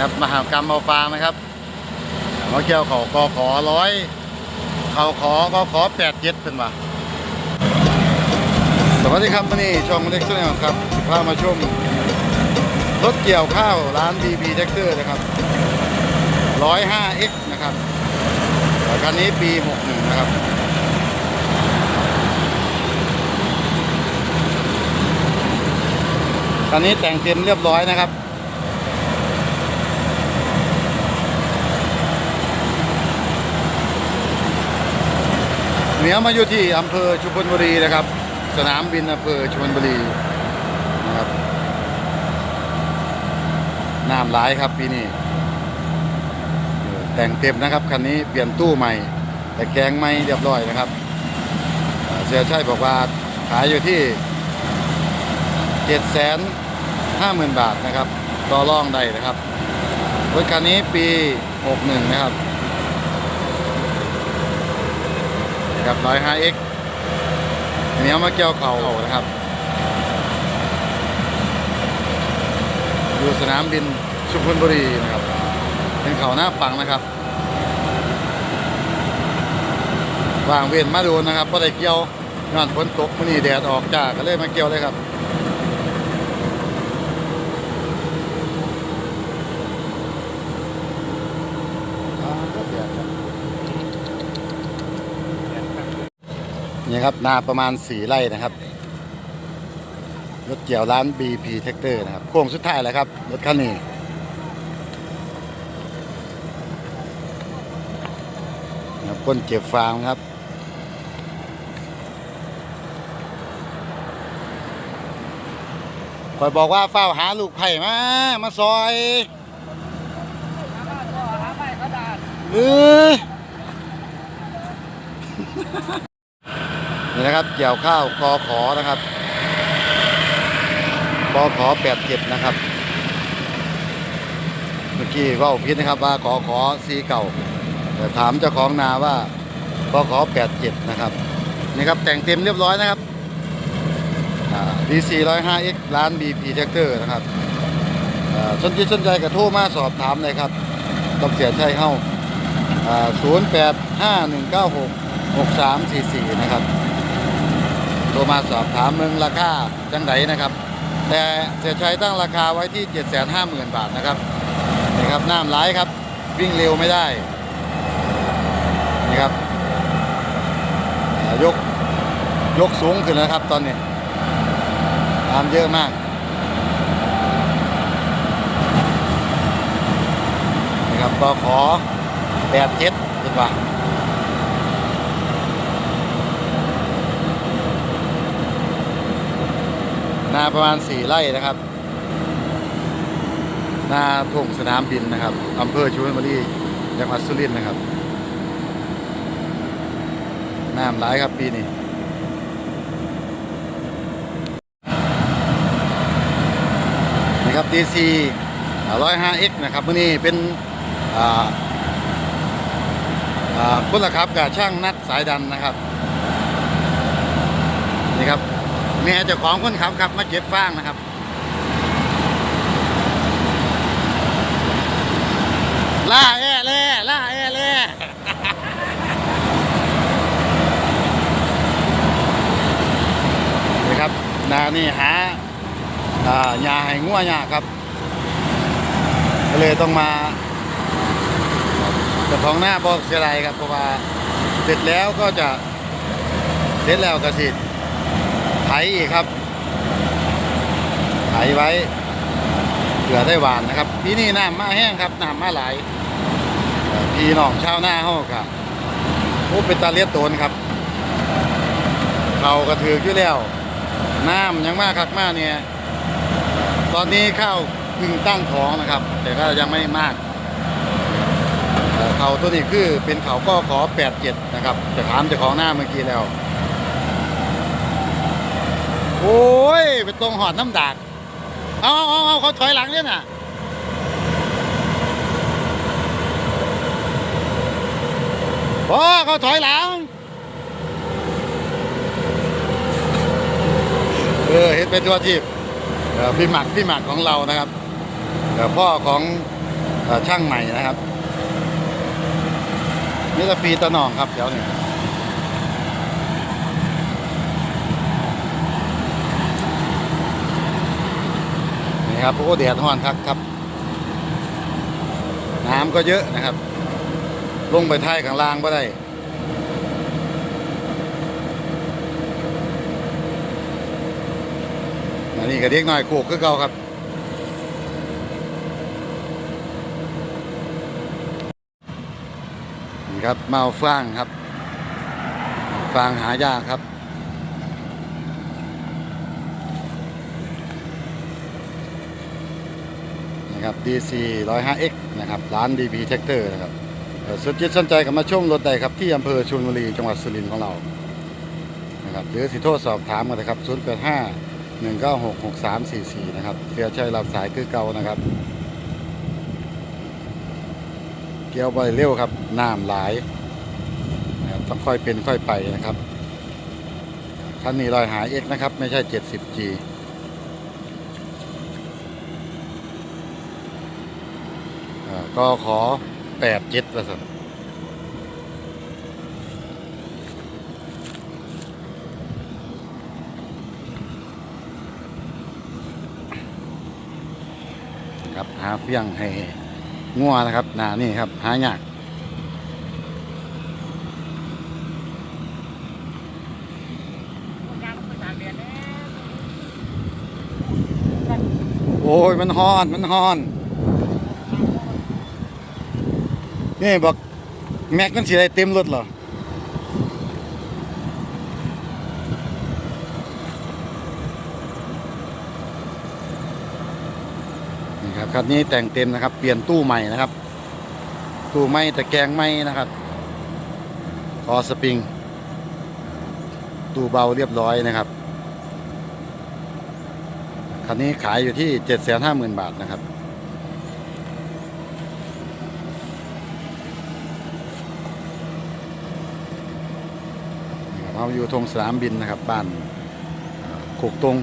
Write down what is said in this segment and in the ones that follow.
นะครับมหากรรมเอาฟางนะครับมาเกี่ยวเขากอขอร้อยเขาขอกอขอแปดเจ็ดเป็นว่าสวัสดีครับวันนี้ช่องเล็กซ์แนลครับพามาชมรถเกี่ยวข้าวร้าน BB t r a c t o r นะครับ 105X นะครับคันนี้ปี 61 นะครับ ตอนนี้แต่งเต็มเรียบร้อยนะครับ เหนียมาอยู่ที่อำเภอชุมพลบุรีนะครับ สนามบินอำเภอชุมพลบุรีนะครับน้ำหลายครับปีนี้แต่งเต็มนะครับคันนี้เปลี่ยนตู้ใหม่ แต่แกงไม่เรียบร้อยนะครับเสียชัยบอกว่าขายอยู่ที่เจ็ดแสนห้าหมื่นบาทนะครับ ต่อรองได้นะครับรถคันนี้ปีหกหนึ่งนะครับ กับ 105x อันนี้เหนียมาเกี่ยวเข่านะครับ อยู่สนามบินชุมพลบุรีนะครับ เป็นเขาหน้าปังนะครับวางเวียนมาดูนะครับก็ได้เกี่ยวงานฝนตกมันนี่แดดออกจ้าก็เลยมาเกี่ยวเลยครับ นี่ครับ นาประมาณสี่ไร่นะครับ รถเกี่ยวร้าน BP t r a c t o r นะครับโค้งสุดท้ายแล้วครับ รถคันนี้นะครับก้นเก็บฟางครับคอยบอกว่าเฝ้าหาลูกไผ่มา มาซอยเออ นี่นะครับเกี่ยวข้าวกอขอนะครับกอขอแปดเจ็ดนะครับ เมื่อกี้ว่าพิดนะครับว่ากอขอสีเก่าแต่ถามเจ้าของนาว่ากอขอแปดเจ็ดนะครับนี่ครับแต่งเต็มเรียบร้อยนะครับ DC 105X ร้าน BP Tractor นะครับสนใจสนใจกระโทรมาสอบถามเลยครับต้องเสียชัยเข้า0 8 5 1 9 6 6 3 4 4 นะครับ รมาสอบถามเมืองราคาจังไดนะครับ แต่เสียชัยตั้งราคาไว้ที่ 750,000 บาทนะครับนี่ครับน้ำไหลครับ วิ่งเร็วไม่ได้นี่ครับยกยกสูงขึ้นแล้วครับตอนนี้น้ำเยอะมากนะครับก็ขอแปดเจ็ดดีกว่า นาประมาณสี่ไร่นะครับ นาทุ่งสนามบินนะครับอำเภอชุมพลบุรีจังหวัดสุรินทร์นะครับน้ำหลายครับปีนี้นี่ครับ DC 105X นะครับมื่อนี้เป็นอ่าอ่าคุณละครับกับช่างนัดสายดันนะครับ นี่ครับ แม่เจ้าของคนขับครับมาเก็บฟางนะครับ ล่าแอ่แล่ล่าแอ่แล่นี่ครับนานี่หาอ่ายาให้งัวยาครับ ก็เลยต้องมาเจ้าของหน้าบอกเสียไรครับเพราะว่าเสร็จแล้วก็จะเสร็จแล้วก็สิ ไถอีกครับ ไถไว้เผื่อได้หวานนะครับปีนี้น้ำมาแห้งครับน้ำมาหลายพี่น้องชาวหน้าเฮาครับโอ้เป็นตาเลียดโตนครับเขากระถือกอยู่แล้ว น้ำยังมากคักมากเนี่ยตอนนี้ข้าวพึ่งตั้งท้องนะครับ แต่ก็ยังไม่มากเอ่อเขาตัวนี้คือเป็นเขาก็ขอแปดเจ็ดนะครับจะถามจ้าของหน้าเมื่อกี้แล้ว โอ้ยเป็นตรงหอดน้ำดากเอาเอาเอาเขาถอยหลังเนี่ยน่ะโอ้เขาถอยหลังเออเห็นเป็นตัวทีบพี่หมักพี่หมักของเรานะครับพ่อของช่างใหม่นะครับนี่ละปีตะหนองครับเดี๋ยวนี้ ครับโอ้แดดฮ้อนครับครับ น้ำก็เยอะนะครับ ลงไปท้ายข้างล่างก็ได้อันนี้ก็เด็กน้อยโขกคือเก่าครับนี่ครับเมาฟางครับ ฟางหายากครับ นะครับ DC 105X นะครับร้าน DB Tractor นะครับเอ่อสนจิตสนใจกับมาชมรถได้ครับที่อำเภอชลบุรีจังหวัดสุรินทร์ของเรานะครับหรือสิโทรสอบถามกันนะครับ 085 196 6344 นะครับเสียชัยรับสายคือเก่านะครับ เกี่ยวไปเร็วครับน้ำหลายนะครับต้องค่อยเป็นค่อยไปนะครับคันนี้ลอยหาย X นะครับ ไม่ใช่ 70G เอ่อก็ขอ87ประสนครับหาเฟี้ยงให้งัวนะครับหนานี่ครับ หายากโอ้ย มันฮอน มันฮอน นี่บอกแม็กมันสีอะไรเต็มรถเหรอนี่ครับคันนี้แต่งเต็มนะครับ เปลี่ยนตู้ใหม่นะครับ ตู้ใหม่แต่แกงใหม่นะครับคอสปริง ตู้เบาเรียบร้อยนะครับคันนี้ขายอยู่ที่ 750,000 บาทนะครับ เราอยู่ตรงสนามบินนะครับบ้านโขกตรง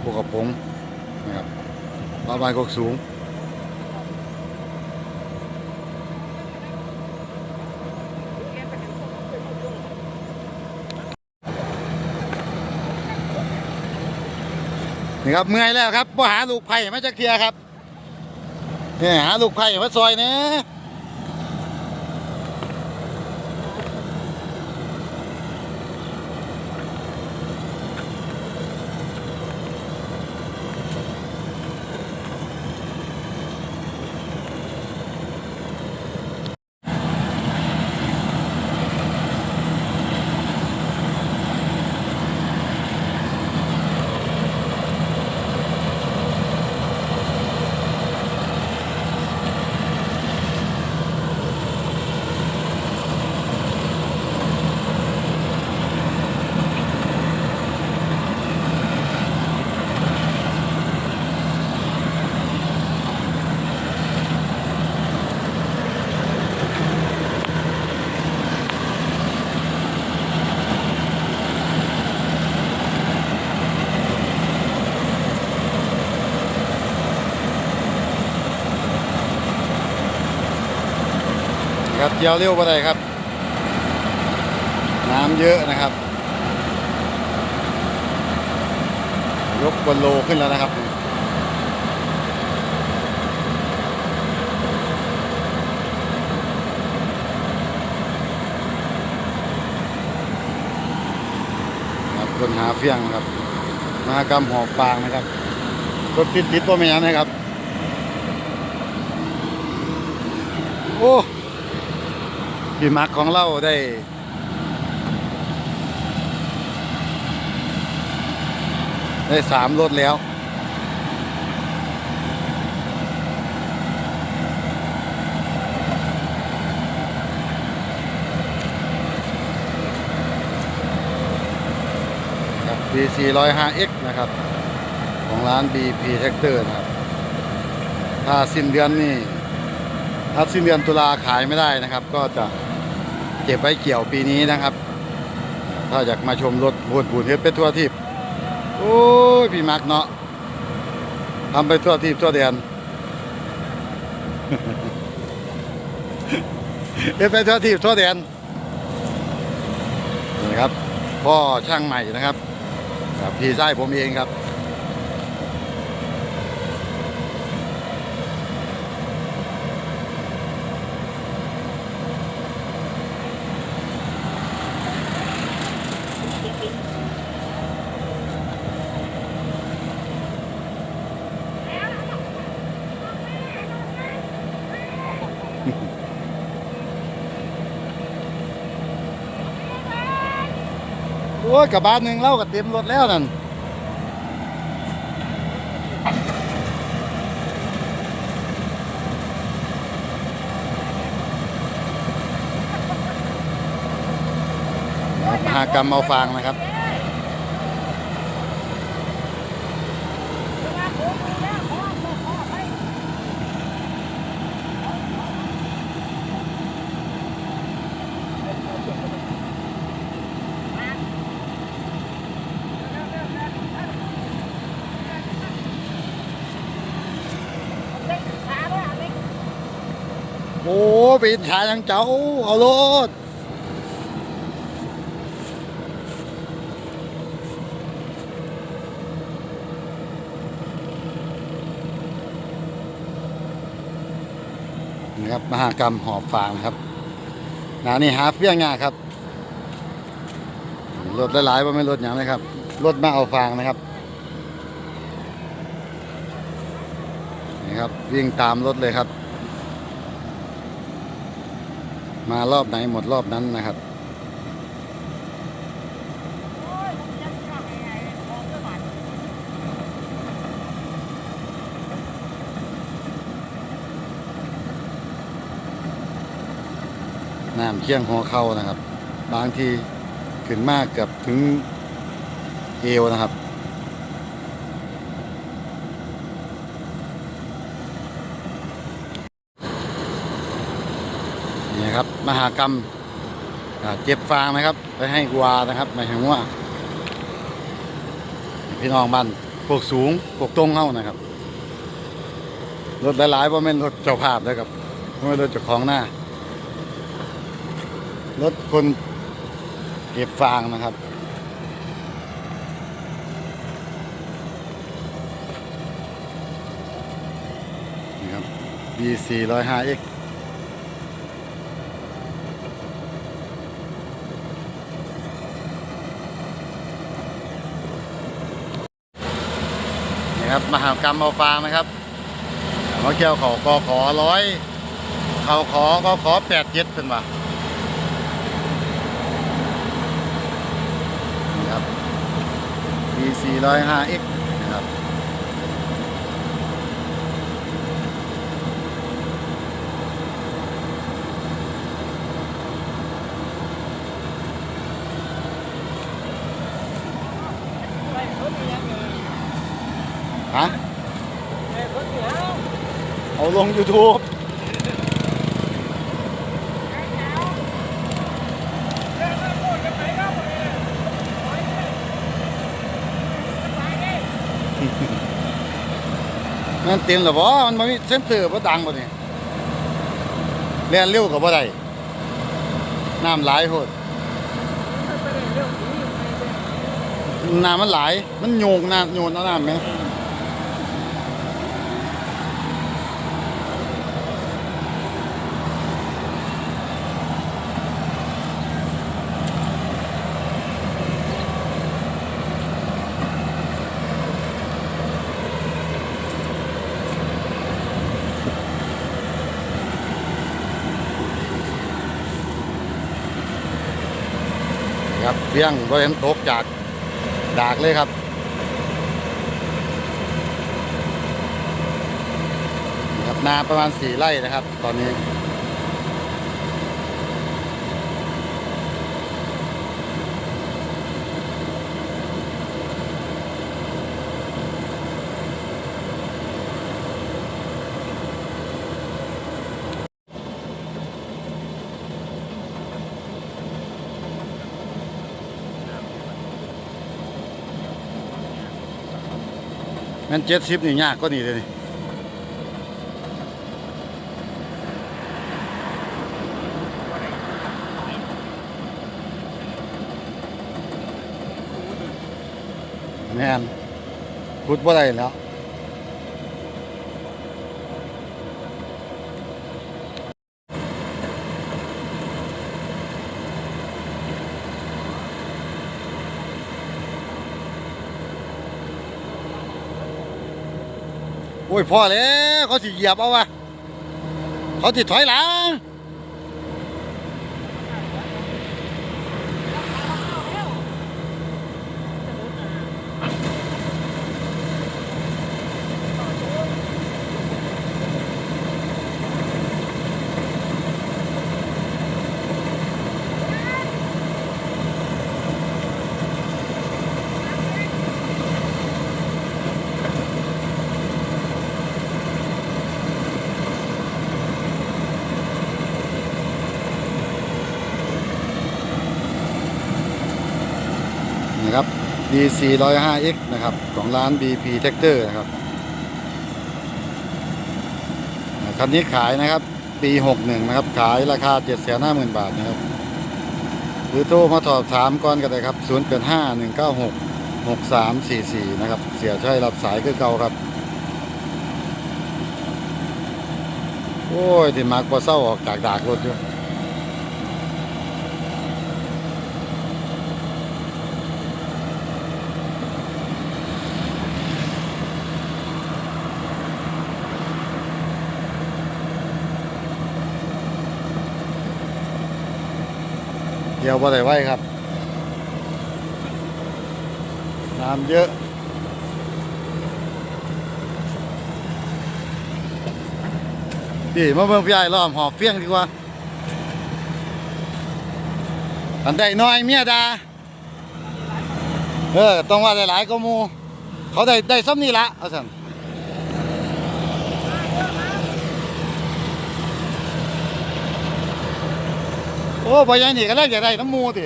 โขกกระพงนะครับบ้านบ้านโขกสูงนี่ครับเมื่อยแล้วครับมาหาลูกไผ่มาจากเทียครับนี่หาลูกไผ่มาซอยเนะ เจียวเร็วไปได้ครับ น้ำเยอะนะครับ ยกบนโลขึ้นแล้วนะครับครับคนหาเฟี้ยงครับ มหากรรมหอบฟางนะครับรถติดติดว่าไม่ยันนะครับ โอ้ พี่มักของเราได้ ได้สามรถแล้วครับ BC 105X นะครับ ของร้าน BP Tractor นะครับ ถ้าสิ้นเดือนนี่ถ้าสิ้นเดือนตุลาขายไม่ได้นะครับ ก็จะ เก็บไว้เกี่ยวปีนี้นะครับ ถ้าอยากมาชมรถบูดบูดเฮ็ดไปทั่วทิพย์โอ้ยพี่มักเนาะทำไปทั่วทิพย์ทั่วแดนเฮ็ดไปทั่วที่ทั่วแดนนี่ครับพ่อช่างใหม่นะครับครับพี่ชายผมเองครับ โอ้ยกระบะหนึ่งเล่ากับเต็มรถแล้วนั่นครับมหากรรมเอาฟางนะครับ โอ้ปอิจฉายังเจ้า เอาโลดนี่ครับมหากรรมหอบฟางครับนานี่หาเฟี้ยงงาครับรถหลายๆว่าไม่รถอย่างนะครับรถมาเอาฟางนะครับนี่ครับวิ่งตามรถเลยครับ มารอบไหนหมดรอบนั้นนะครับน้ำเคี่ยงหัวเข่านะครับ บางทีขึ้นมากเกือบถึงเอวนะครับ มหากรรมเจ็บฟางนะครับ ไปให้วัวนะครับหมายถึงว่าพี่น้องบ้านพวกสูงพวกตรงเข้านะครับรถหลายๆว่าไม่รถเจ้าภาพนะครับไม่รถเจ้าของหน้ารถคนเก็บฟางนะครับนี่ครับ B405X ับมหากรรมเอาฟางนะครับมาเกี่ยวเขากอขอร้อยเขาขอก็ขอแปดเจ็ดเป็นว่าครับ B405X ลง YouTube นั่นเต็มหรอบ่มันมีเส้นเตอร์บ่ดังบ่นี่เรียนเร็วกับบ่ได้น้ำหลายโพดน้ำมันหลาย มันโยงน้ำโยนเอาน้ำไหม เพียงบ่เห็นตกจากดากเลยครับนะครับนาประมาณสี่ไร่นะครับ ตอนนี้ งั้นเจ็ดสิบนี่ยากก็นี่เลยนี่แมนพูดว่าไรแล้ว โอ้ยพ่อแล้วเขาสิเหยียบเอาวะเขาสิถอยหลัง นะครับ DC 105X นะครับ ของร้าน BP Tractor นะครับคันนี้ขายนะครับ ปี 61 นะครับ ขายราคา 750,000 บาทนะครับ หรือโทรมาสอบถามก่อนก็ได้ครับ085196 6344 นะครับ เสียช่อยรับสายคือเก่าครับ โอ้ยที่มักบ่เศร้าออกจากดากรถอยู่ เดี๋ยวบ่ได้ไว้ครับ น้ำเยอะพี่มาเบิ่งพี่ไอ้ล้อมหอบเฟี้ยงดีกว่าอันใดน้อยเมียดา เออ ต้องว่าหลายก็มู เขาได้ได้ซ้ำนี่ละเอาสั่น โอ้พอยังนี่ก็ได้อยาได้น้ำมูติ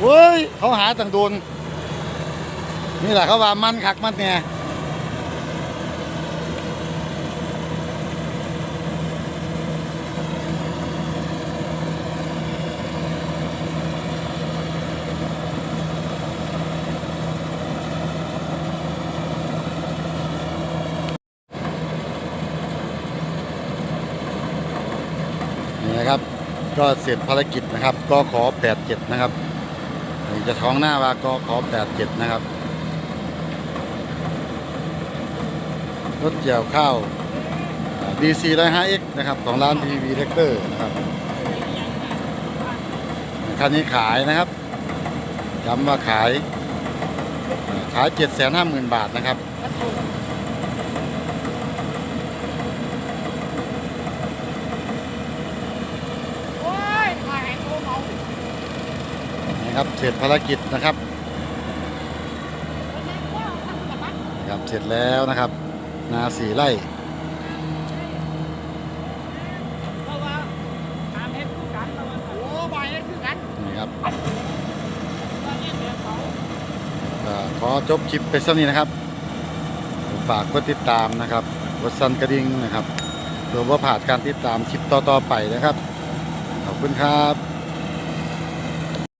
เว้ย เขาหาต่างโดนนี่แหละเขาว่ามันคักมันเนี่ยนี่นะครับ ก็เสร็จภารกิจนะครับก็ขอ87นะครับจะท้องหน้าว่าก็ขอ87นะครับรถเกี่ยวข้าวอ่า DC 105X นะครับของร้าน PV Tractor นะครับคันนี้ขายนะครับย้ำว่าขายขาย 750,000 บาทนะครับ โอ้ยมาแหงโตเมา นะครับเสร็จภารกิจนะครับเป็นไงว่าทำกับมันครับเสร็จแล้วนะครับ นาสีไร่เพราะว่าตามเห็นคือกันเพราะว่าโอ้บอยนี่คือกันนี่ครับตอนนี้เดือดเขาก็ขอจบคลิปไปสักนี้นะครับ ฝากกดติดตามนะครับกดสั่นกระดิ่งนะครับเพื่อว่าผ่านการติดตามคลิปต่อๆไปนะครับ ขอบคุณครับ